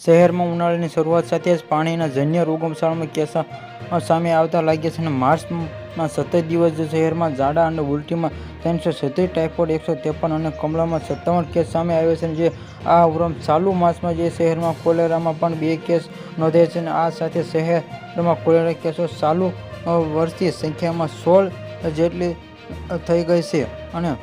શહેરમાં ઉનાળાની શરૂઆત સાથે જ પાણીના જન્ય રોગચાળામાં કેસા સામે આવતા લાગ્યા છે અને માર્ચમાં સત્તર દિવસ શહેરમાં ઝાડા અને ઉલટીમાં ત્રણસો છત્રીસ ટાઇફોઇડ, એકસો ત્રેપન અને કમળામાં સત્તાવન કેસ સામે આવ્યા છે જે આ ઉપરાંત ચાલુ માસમાં જે શહેરમાં કોલેરામાં પણ બે કેસ નોંધાયા છે અને આ સાથે શહેરમાં કોલેરા કેસો ચાલુ વર્ષથી સંખ્યામાં સોળ જેટલી થઈ ગઈ છે. અને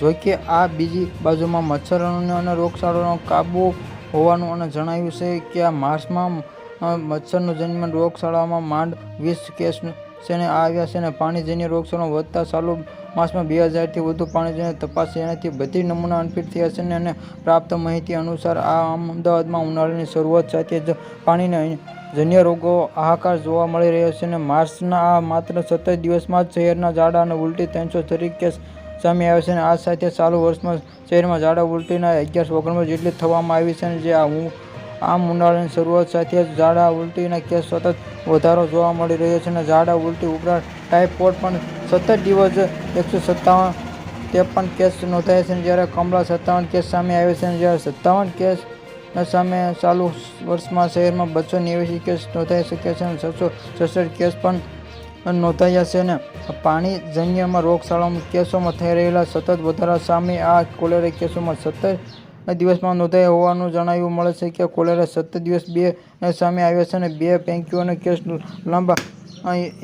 જોકે આ બીજી બાજુમાં મચ્છરોનો અને રોગચાળાનો કાબુ હોવાનું અને જણાવ્યું છે કે આ માર્ચમાં મચ્છરનો જન્મ રોગશાળામાં માંડ વીસ કેસ છે ને આવ્યા છે અને પાણીજન્ય રોગચાળો વધતા ચાલુ માસમાં બે હજારથી વધુ પાણીજન્ય તપાસ એનાથી બધી નમૂના અનફિટ થયા છે અને પ્રાપ્ત માહિતી અનુસાર આ અમદાવાદમાં ઉનાળાની શરૂઆત સાથે જ પાણીને જન્ય રોગો હાહાકાર જોવા મળી રહ્યો છે અને માર્ચના આ માત્ર સત્તર દિવસમાં જ શહેરના ઝાડા અને ઉલટી ત્રણસો તરીકે કેસ સામે આવ્યા છે અને આ સાથે ચાલુ વર્ષમાં શહેરમાં ઝાડા ઉલટીના અગિયારસો ઓગણપચાસ જેટલી થવામાં આવી છે અને જે આમ ઉનાળાની શરૂઆત સાથે ઝાડા ઉલટીના કેસ સતત વધારો જોવા મળી રહ્યો છે અને ઝાડા ઉલટી ઉપરાંત ટાઇફોઇડ પણ સત્તર દિવસ એકસો સત્તાવન ત્રેપન કેસ નોંધાયા છે જ્યારે કમળા સત્તાવન કેસ સામે આવ્યા છે અને જ્યારે સત્તાવન કેસ સામે ચાલુ વર્ષમાં શહેરમાં બસો નેવ્યાસી કેસ નોંધાઈ શક્યા છે અને છસો છસઠ કેસ પણ નોંધાયા છે ને પાણીજન્યમાં રોગચાળામાં કેસોમાં થઈ રહેલા સતત વધારા સામે આ કોલેરા કેસોમાં સત્તર દિવસમાં નોંધાયા હોવાનું જણાવ્યું મળે છે કે કોલેરા સત્તર દિવસ બે સામે આવ્યા છે અને બે પૈકીઓનો કેસ લાંબા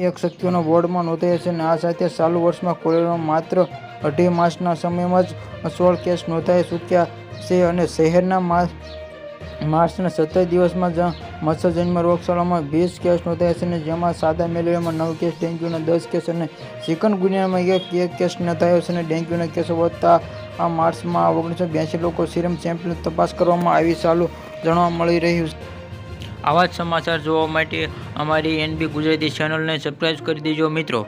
એક શક્તિઓના વોર્ડમાં નોંધાયા છે અને આ સાથે ચાલુ વર્ષમાં કોલેરામાં માત્ર અઢી માસના સમયમાં જ સોળ કેસ નોંધાઈ ચૂક્યા છે અને શહેરના મા માર્ચના સત્તર દિવસમાં જ મત્સ્યજન્ય રોગશાળામાં વીસ કેસ નોંધાયા છે અને જેમાં સાદા મેલેરિયામાં નવ કેસ, ડેન્ગ્યુના દસ કેસ અને ચિકનગુનિયામાં એક એક કેસ નોંધાયો છે અને ડેન્ગ્યુના કેસો વધતા આ માર્ચમાં ઓગણીસો બ્યાસી લોકો સિરમ સેમ્પલની તપાસ કરવામાં આવી ચાલુ જાણવા મળી રહ્યું છે. આવા જ સમાચાર જોવા માટે અમારી એનબી ગુજરાતી ચેનલને સબસ્ક્રાઈબ કરી દેજો મિત્રો.